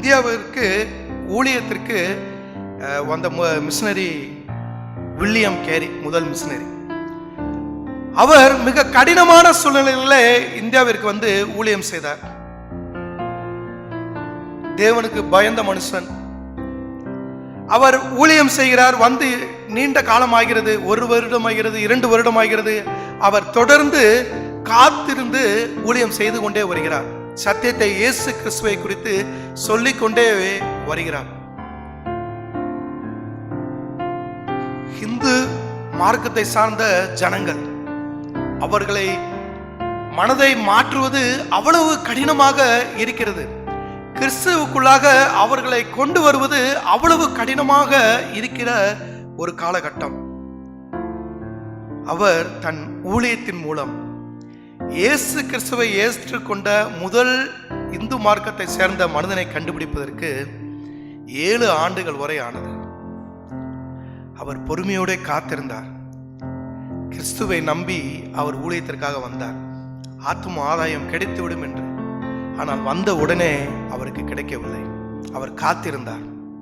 இந்தியாவிற்கு ஊழியத்திற்கு வந்த மிஷினரி வில்லியம் கேரி முதல் மிஷினரி. அவர் மிக கடினமான சூழ்நிலையில இந்தியாவிற்கு வந்து ஊழியம் செய்தார். தேவனுக்கு பயந்த மனுஷன். அவர் ஊழியம் செய்கிறார் வந்து நீண்ட காலம் ஆகிறது ஒரு வருடம் ஆகிறது இரண்டு வருடம் ஆகிறது அவர் தொடர்ந்து காத்திருந்து ஊழியம் செய்து கொண்டே வருகிறார். சத்தியத்தை இயேசு கிறிஸ்துவை குறித்து சொல்லிக் கொண்டே வருகிறார். இந்து மார்க்கத்தை சார்ந்த ஜனங்கள் அவர்களை மனதை மாற்றுவது அவ்வளவு கடினமாக இருக்கிறது. கிறிஸ்துவுக்குள்ளாக அவர்களை கொண்டு வருவது அவ்வளவு கடினமாக இருக்கிற ஒரு காலகட்டம். அவர் தன் ஊழியத்தின் மூலம் இயேசு கிறிஸ்துவை ஏற்றுக்கொண்ட முதல் இந்து மார்க்கத்தை சேர்ந்த மனிதனை கண்டுபிடிப்பதற்கு ஏழு ஆண்டுகள் வரை ஆனது. அவர் பொறுமையோட காத்திருந்தார். கிறிஸ்துவை நம்பி அவர் ஊழியத்திற்காக வந்தார். ஆத்தும ஆதாயம் கிடைத்துவிடும் என்று. ஆனால் வந்த உடனே அவருக்கு கிடைக்கவில்லை. அவர் காத்திருந்தார்.